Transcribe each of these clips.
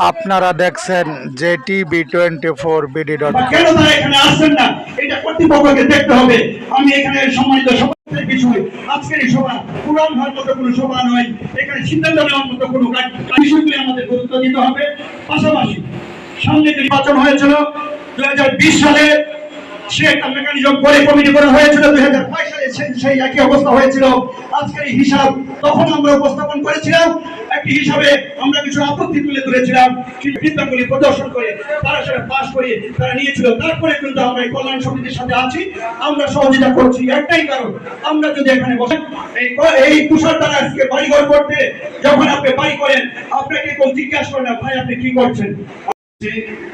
আপনারা দেখছেন JTV twenty four BD dot বা কেন তারা এখানে আসছেন না? এটা কর্তৃপক্ষকে দেখতে হবে। আমি এখানে সম্মানিত হিসাব তখন আমরা উপস্থাপন করেছিলাম। একটি হিসাবে আমরা কিছু আপত্তি তুলে ধরেছিলাম চিন্তাগুলি প্রদর্শন করে তারা সেটা পাশ করে তারা নিয়েছিল। তারপরে কিন্তু আমরা এই কল্যাণ সমিতির সাথে আছি। আমরা সহযোগিতা করছি, একটাই কারণ, আমরা যদি এখানে বসেন এই তুষার দ্বারা আজকে বাড়িঘর করতে যখন আপনি বাড়ি করেন, আপনাকে কেউ জিজ্ঞাসা করে না, ভাই, আপনি কি করছেন?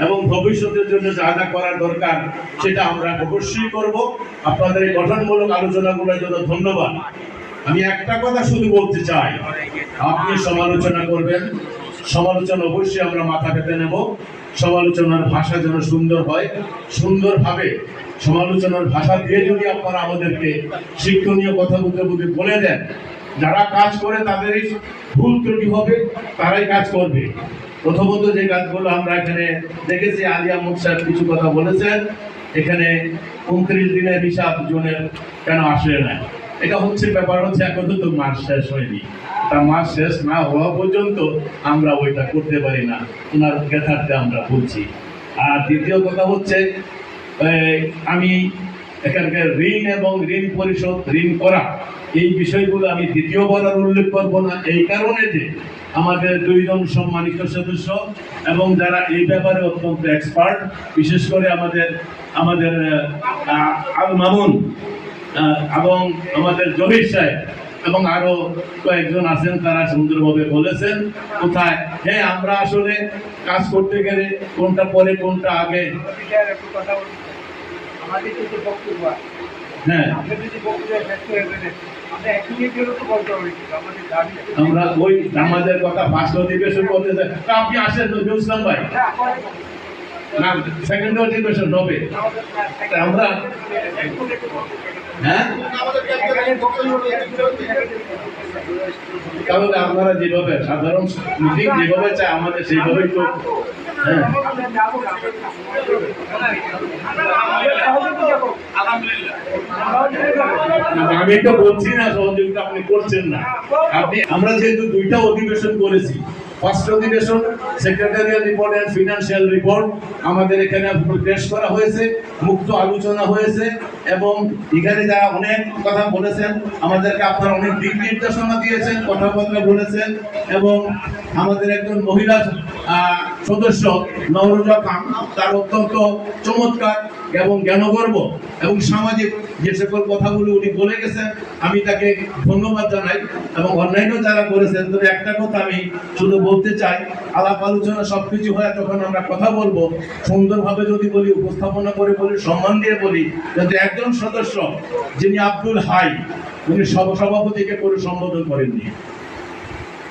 এবং ভবিষ্যতের জন্য যা যা করার দরকার, সেটা আমরা অবশ্যই করব। আপনাদের এই গঠনমূলক আলোচনাগুলোর জন্য ধন্যবাদ। আমি একটা কথা শুধু বলতে চাই। আপনি সমালোচনা করবেন। সমালোচনা অবশ্যই আমরা মাথা পেতে নেব। সমালোচনার ভাষা যেন সুন্দর হয়। সুন্দরভাবে সমালোচনার ভাষা দিয়ে যদি আপনারা আমাদেরকে শিক্ষণীয় কথা বলতে বলতে বলে দেন, যারা কাজ করে তাদেরই ভুল ত্রুটি হবে, তারাই কাজ করবে। প্রথমত যে কাজগুলো আমরা এখানে দেখেছি, আলিয়া আহমদ সাহেব কিছু কথা বলেছেন। এখানে উনত্রিশ দিনের হিসাব জুনের কেন আসে না এটা হচ্ছে ব্যাপার হচ্ছে এখন তো মাস শেষ হয়নি। তা মাস শেষ না হওয়া পর্যন্ত আমরা ওইটা করতে পারি না। ওনার জ্ঞাতার্থে আমরা বলছি। আর দ্বিতীয় কথা হচ্ছে আমি এখানকার ঋণ এবং ঋণ পরিশোধ, ঋণ করা, এই বিষয়গুলো আমি দ্বিতীয়বার আর উল্লেখ করব না। এই কারণে যে আমাদের দুইজন সম্মানিত সদস্য এবং যারা এই ব্যাপারে অত্যন্ত এক্সপার্ট বিশেষ করে আমাদের আমাদের আল মামুন এবং আমাদের জহির সাহেব এবং আরও কয়েকজন আছেন তারা সুন্দরভাবে বলেছেন কোথায়? হ্যাঁ আমরা আসলে কাজ করতে গেলে কোনটা পরে কোনটা আগে? হ্যাঁ। আমরা ওই আমাদের কথা ফার্স্ট অধিবেশন করতে চাই আপনি আসেন তো জুসলাম ভাই। না সেকেন্ড অধিবেশন হবে আমরা হ্যাঁ? তাহলে আপনারা যেভাবে সাধারণ মিটিং যেভাবে চায় আমাদের সেইভাবেই তো হ্যাঁ। আমি তো বলছি না সহযোগিতা আপনি করছেন না। আপনি আমরা যেহেতু দুইটা অধিবেশন করেছি ফার্স্ট অধিবেশন, secretarial report and financial report আমাদের এখানে পেশ করা হয়েছে, মুক্ত আলোচনা হয়েছে, এবং এখানে যারা অনেক কথা বলেছেন, আমাদেরকে আপনারা অনেক দিক নির্দেশনা দিয়েছেন, কথাবার্তা বলেছেন, এবং আমাদের একজন মহিলা সদস্য নওরোজা খান, তার অত্যন্ত চমৎকার এবং জ্ঞানগর্ব এবং সামাজিক যে সকল কথাগুলো উনি বলে গেছেন, আমি তাকে ধন্যবাদ জানাই এবং অন্যান্য যারা করেছেন, তবে একটা কথা আমি শুধু বলতে চাই, আলাপ আলোচনা সবকিছু হয় তখন আমরা কথা বলব, সুন্দরভাবে যদি বলি, উপস্থাপনা করে বলি, সম্মান দিয়ে বলি, যাতে একজন সদস্য যিনি আব্দুল হাই, উনি সভাপতিকে করে সম্বোধন করেননি।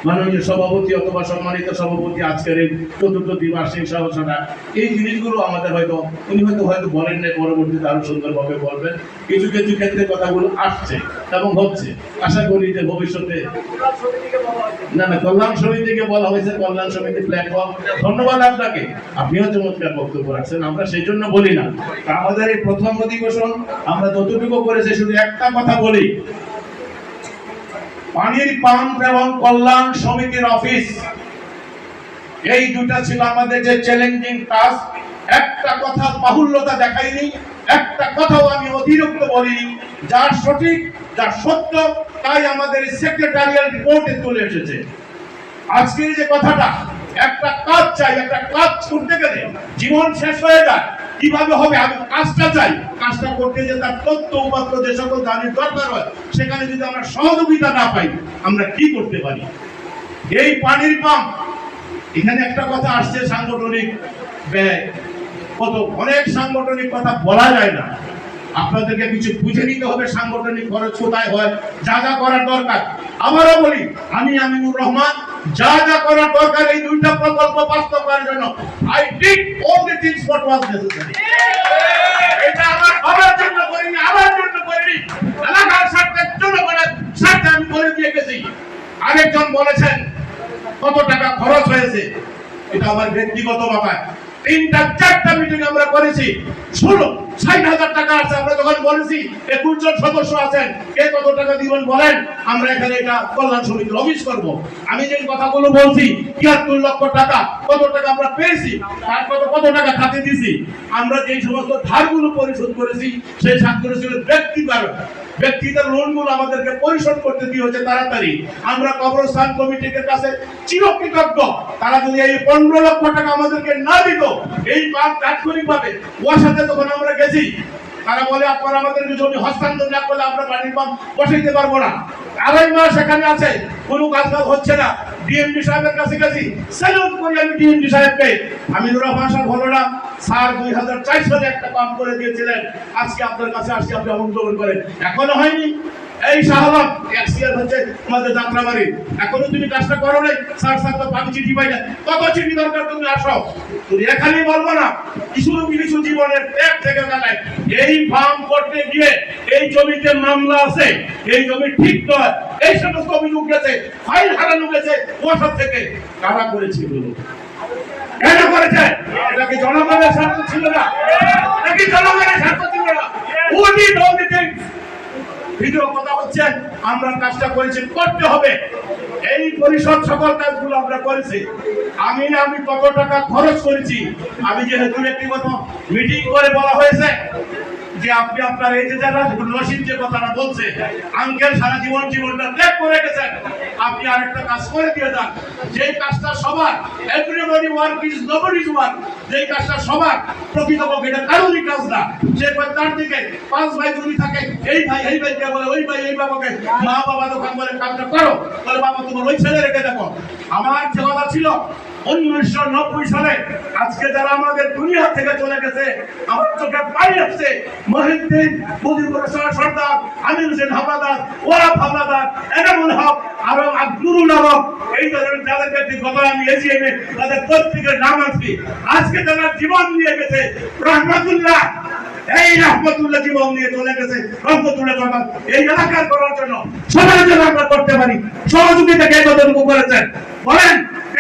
মাননীয় সভাপতি অথবা সম্মানিত সভাপতি আজকের এই চতুর্থ দ্বিবার্ষিক সভাটা এই জিনিসগুলো আমাদের হয়তো, উনি হয়তো হয়তো বলেন নাই, পরবর্তীতে আরও সুন্দরভাবে বলবেন। কিছু কিছু ক্ষেত্রে কথাগুলো আসছে এবং হচ্ছে। আশা করি যে ভবিষ্যতে না না, কল্যাণ সমিতিকে বলা হয়েছে, কল্যাণ সমিতি প্ল্যাটফর্ম ধন্যবাদ আপনাকে। আপনিও চমৎকার বক্তব্য রাখছেন, আমরা সেই জন্য বলি না। আমাদের এই প্রথম অধিবেশন, আমরা যতটুকু করেছি, শুধু একটা কথা বলি। পানির পাম্প এবং কল্যাণ সমিতির অফিস। এই দুটা ছিল আমাদের যে চ্যালেঞ্জিং টাস্ক একটা কথা বাহুল্যতা দেখাইনি, একটা কথাও আমি অতিরিক্ত বলিনি। যা সঠিক যা সত্য, তাই আমাদের সেক্রেটারিয়াল রিপোর্টে তুলে এসেছে। আজকের যে কথাটা, একটা কাজ চাই, একটা কাজ করতে গেলে জীবন শেষ হয়ে যায়। কীভাবে হবে? আমি কাজটা চাই। কাজটা করতে যে তার তথ্য উপাত্র যে সকল জানির দরকার হয়, সেখানে যদি আমরা সহযোগিতা না পাই, আমরা কি করতে পারি? এই পানির পাম্প। এখানে একটা কথা আসছে সাংগঠনিক ব্যয় কত, অনেক সাংগঠনিক কথা বলা যায় না। আপনাদেরকে কিছু বুঝে নিতে হবে সাংগঠনিক খরচ কোথায় হয়, যা যা করার দরকার। আবারও বলি, আমি আমিনুর রহমান যা যা করার দরকার, এই দুইটা প্রকল্প বাস্তবায়নের জন্য। I did all the things what was necessary এটা আমার বাবার জন্য করিনি, আমার জন্য করিনি। এলাকার স্বার্থের জন্য করে স্বার্থে আমি করে দিয়ে গেছি। আরেকজন বলেছেন, কত টাকা খরচ হয়েছে? এটা আমার ব্যক্তিগত ব্যাপার। তিনটা, চারটা মিটিং আমরা করেছি। ষোলো ষাট হাজার টাকা আছে, আমরা যখন বলেছি একুশ জন সদস্য আছেন, কে কত টাকা দিবেন বলেন, আমরা এখানে এটা কল্যাণ সমিতির অফিস করব। আমি যে কথাগুলো বলছি, তিয়াত্তর লক্ষ টাকা, কত টাকা আমরা পেয়েছি কত টাকা খাতে দিয়েছি আমরা সমস্ত ধারগুলো পরিশোধ করেছি, সেই ছিল ব্যক্তিগত ব্যক্তিগত লোনগুলো আমাদেরকে পরিশোধ করতে দিয়ে হচ্ছে তাড়াতাড়ি। আমরা কবরস্থান কমিটির কাছে চিরকৃতজ্ঞ। তারা যদি এই পনেরো লক্ষ টাকা আমাদেরকে না দিত, এই কাজ তাৎক্ষণিকভাবে ওর সাথে তখন আমরা গেছি তারা বলে, আপনারা আমাদেরকে জমি হস্তান্তর না করলে আমরা বাড়ির পাম্প দিতে পারব না। আড়াই মাস এখানে আছে, কোনো কাজ হচ্ছে না। ডিএমডি সাহেবের কাছে গেছি। স্যালুট করি আমি ডিএমডি সাহেবকে। আমি নুরা ভাষা বলো না স্যার দুই হাজার চার একটা পাম্প করে দিয়েছিলেন। আজকে আপনার কাছে আসছি, আপনি অনুগ্রহণ করেন। এখনও হয়নি। এই শাহবাগ এক্সিয়ার হচ্ছে আমাদের যাত্রাবাড়ি। এখনও তুমি কাজটা করো নাই। স্যার স্যার তো পানি চিঠি পাই না। কত চিঠি দরকার তুমি আসো। তুমি এখানেই বলব না। কিছু কিছু জীবনের ত্যাগ থেকে গেলে এই ফার্ম করতে গিয়ে এই জমিতে মামলা আছে। এই জমি ঠিক নয়। এই সমস্ত অভিযোগ গেছে ফাইল হারানো গেছে ওসব থেকে। কারা করেছে কেন করেছে? জনগণের স্বার্থ ছিল না? জনগণের স্বার্থ ছিল না? উনি ভিডিও কথা আমরা কাজটা করেছি, করতে হবে। এই পরিষদ সকল কাজগুলো আমরা করেছি। আমি আমি কত টাকা খরচ করেছি, আমি যেহেতু ব্যক্তিগত মিটিং করে বলা হয়েছে যে আপনি আপনার এই যে রশিদ যে কথাটা বলছে আঙ্কেল সারা জীবন জীবনটা ত্যাগ করে গেছেন আপনি আরেকটা কাজ করে দিয়ে যান। যেই কাজটা সবার everybody work is nobody's work যেই কাজটা সবার, প্রকৃতপক্ষে এটা কারোরই কাজ না। সে তার দিকে, পাঁচ ভাই যদি থাকে, এই ভাই, এই ভাইকে বলে, ওই ভাই, এই বাবাকে মা বাবা দোকান বলে কাজটা করো বলে, বাবা, তোমার ওই ছেলে রেখে দেখো। আমার যে কথা ছিল উনিশশো নব্বই সালে আজকে যারা আমাদের দুনিয়া থেকে চলে গেছে, আমার চোখে পানি আসছে। মহিউদ্দিন সর্দার, আমির হোসেন এনামুল হক, আরও নামক এই ধরনের আমি তাদের প্রত্যেকের নাম আসছি আজকে যারা জীবন নিয়ে গেছে, রহমতুল্লাহ, এই রহমতুল্লাহ জীবন নিয়ে চলে গেছে, রহমতুল্লাহ এই এলাকার করার জন্য সবার জন্য আমরা করতে পারি। সহযোগিতা কে কতটুকু করেছেন। বলেন